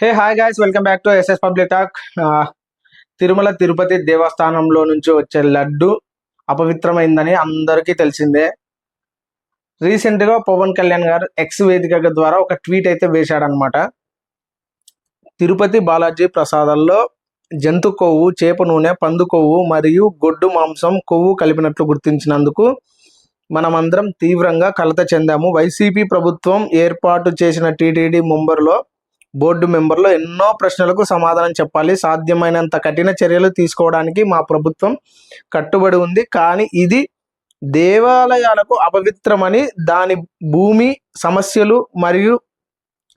Hey hi guys welcome back to SS public talk Tirumala Tirupati దేవస్థానంలో నుంచి వచ్చే లడ్డు అపవిత్రమైందని అందరికీ తెలిసిందే. రీసెంట్గా పవన్ కళ్యాణ్ గారు ఎక్స్ వేదిక ద్వారా ఒక ట్వీట్ అయితే వేశాడనమాట. తిరుపతి బాలాజీ ప్రసాదాల్లో జంతు కొవ్వు చేప నూనె పందు కొవ్వు మరియు గొడ్డు మాంసం కొవ్వు కలిపినట్లు గుర్తించినందుకు మనమందరం తీవ్రంగా కలత చెందాము. వైసీపీ ప్రభుత్వం ఏర్పాటు చేసిన టీటీడీ ముంబర్లో బోర్డు మెంబర్లు ఎన్నో ప్రశ్నలకు సమాధానం చెప్పాలి. సాధ్యమైనంత కఠిన చర్యలు తీసుకోవడానికి మా ప్రభుత్వం కట్టుబడి ఉంది. కానీ ఇది దేవాలయాలకు అపవిత్రమని దాని భూమి సమస్యలు మరియు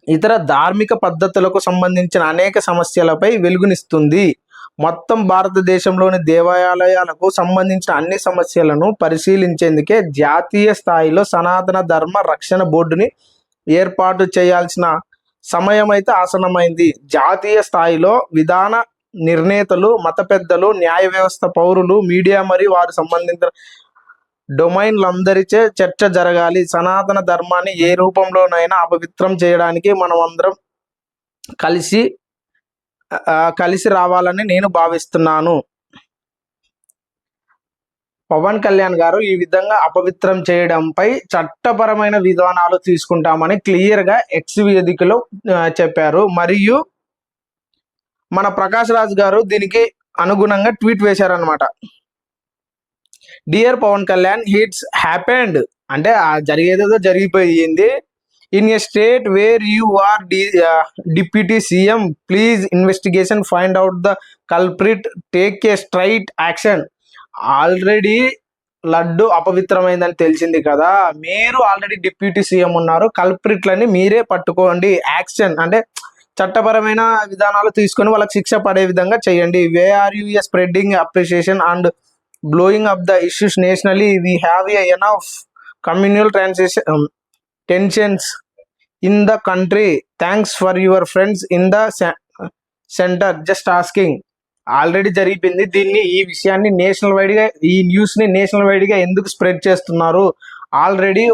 ఇతర ధార్మిక పద్ధతులకు సంబంధించిన అనేక సమస్యలపై వెలుగునిస్తుంది. మొత్తం భారతదేశంలోని దేవాలయాలకు సంబంధించిన అన్ని సమస్యలను పరిశీలించేందుకే జాతీయ స్థాయిలో సనాతన ధర్మ రక్షణ బోర్డుని ఏర్పాటు చేయాల్సిన సమయం అయితే ఆసనమైంది జాతీయ స్థాయిలో విధాన నిర్ణేతలు మత పెద్దలు న్యాయ వ్యవస్థ పౌరులు మీడియా మరియు వారు సంబంధించిన డొమైన్లందరిచే చర్చ జరగాలి. సనాతన ధర్మాన్ని ఏ రూపంలోనైనా అపవిత్రం చేయడానికి మనం అందరం కలిసి కలిసి రావాలని నేను భావిస్తున్నాను. పవన్ కళ్యాణ్ గారు ఈ విధంగా అపవిత్రం చేయడంపై చట్టపరమైన విధానాలు తీసుకుంటామని క్లియర్గా ఎక్స్ వేదికలో చెప్పారు. మరియు మన ప్రకాష్ రాజ్ గారు దీనికి అనుగుణంగా tweet వేశారనమాట dear Pawan Kalyan it's happened. అంటే జరిగేదేదో జరిగిపోయింది. In a state where you are the deputy CM please investigation find out the culprit take a straight action. Already laddu అపవిత్రమైందని తెలిసింది కదా. మీరు ఆల్రెడీ డిప్యూటీ సీఎం ఉన్నారు. కల్ప్రిట్లని మీరే పట్టుకోండి. యాక్షన్ అంటే చట్టపరమైన విధానాలు తీసుకొని వాళ్ళకి శిక్ష పడే విధంగా చేయండి. Why are you spreading appreciation and blowing up the issues nationally we have a enough communal transition tensions in the country thanks for your friends in the centre just asking already జరిగిపోయింది. దీన్ని ఈ విషయాన్ని national వైడ్గా ఈ న్యూస్ని national వైడ్గా ఎందుకు spread చేస్తున్నారు? ఆల్రెడీ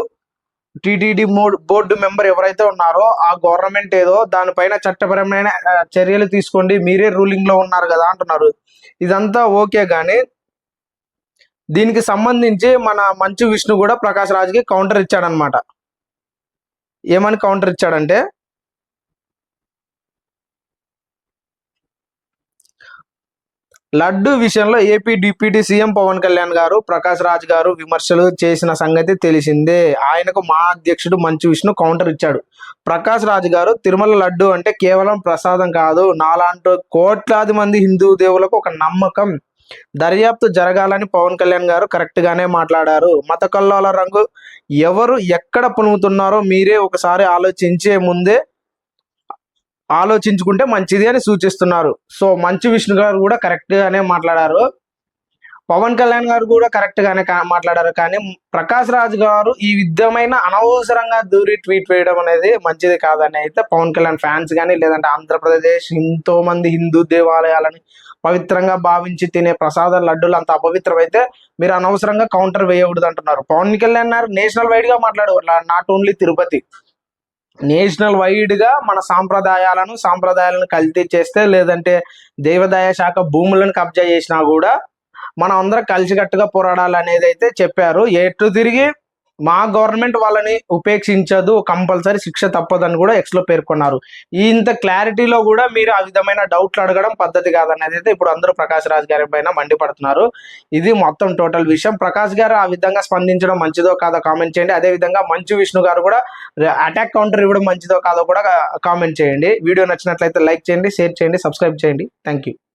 టీటీడీ బోర్డు మెంబర్ ఎవరైతే ఉన్నారో ఆ గవర్నమెంట్ ఏదో దానిపైన చట్టపరమైన చర్యలు తీసుకోండి మీరే రూలింగ్లో ఉన్నారు కదా అంటున్నారు. ఇదంతా ఓకే కానీ దీనికి సంబంధించి మన మంచు విష్ణు కూడా ప్రకాష్ రాజ్కి కౌంటర్ ఇచ్చాడనమాట. ఏమని కౌంటర్ ఇచ్చాడంటే లడ్డు విషయంలో AP deputy CM Pawan Kalyan garu Prakash Raj గారు విమర్శలు చేసిన సంగతి తెలిసిందే. ఆయనకు మా అధ్యక్షుడు మంచు విష్ణు కౌంటర్ ఇచ్చాడు. ప్రకాష్ రాజ్ గారు తిరుమల లడ్డు అంటే కేవలం ప్రసాదం కాదు నాలాంటి కోట్లాది మంది హిందూ దేవులకు ఒక నమ్మకం. దర్యాప్తు జరగాలని పవన్ కళ్యాణ్ గారు కరెక్ట్ గానే మాట్లాడారు. మత కల్లోల రంగు ఎవరు ఎక్కడ పునుగుతున్నారో మీరే ఒకసారి ఆలోచించే ముందే ఆలోచించుకుంటే మంచిది అని సూచిస్తున్నారు. సో మంచి విష్ణు గారు కూడా కరెక్ట్ గానే మాట్లాడారు. పవన్ కళ్యాణ్ గారు కూడా కరెక్ట్ గానే మాట్లాడారు. కానీ ప్రకాష్ రాజ్ గారు ఈ విధమైన అనవసరంగా దూరి ట్వీట్ వేయడం అనేది మంచిది కాదని అయితే పవన్ కళ్యాణ్ ఫ్యాన్స్ కానీ లేదంటే ఆంధ్రప్రదేశ్ ఎంతో మంది హిందూ దేవాలయాలని పవిత్రంగా భావించి తినే ప్రసాద లడ్డులు అంత అపవిత్రమైతే మీరు అనవసరంగా కౌంటర్ వేయకూడదు అంటున్నారు. పవన్ కళ్యాణ్ గారు నేషనల్ వైడ్గా మాట్లాడు నాట్ ఓన్లీ తిరుపతి. నేషనల్ వైడ్గా మన సాంప్రదాయాలను సాంప్రదాయాలను కల్తీ చేస్తే లేదంటే దేవదాయ శాఖ భూములను కబ్జా చేసినా కూడా మనం అందరం కలిసికట్టుగా పోరాడాలి అనేది అయితే చెప్పారు. ఎటు తిరిగి మా గవర్నమెంట్ వాళ్ళని ఉపేక్షించదు కంపల్సరీ శిక్ష తప్పదని కూడా ఎక్స్లో పేర్కొన్నారు. ఇంత క్లారిటీలో కూడా మీరు ఆ విధమైన డౌట్లు అడగడం పద్ధతి కాదనేది అయితే ఇప్పుడు అందరూ ప్రకాష్ రాజ్ గారి పైన మండిపడుతున్నారు. ఇది మొత్తం టోటల్ విషయం. ప్రకాష్ గారు ఆ విధంగా స్పందించడం మంచిదో కాదో కామెంట్ చేయండి. అదే విధంగా మంచు విష్ణు గారు కూడా అటాక్ కౌంటర్ ఇవ్వడం మంచిదో కాదో కూడా కామెంట్ చేయండి. వీడియో నచ్చినట్లయితే లైక్ చేయండి షేర్ చేయండి సబ్స్క్రైబ్ చేయండి. థ్యాంక్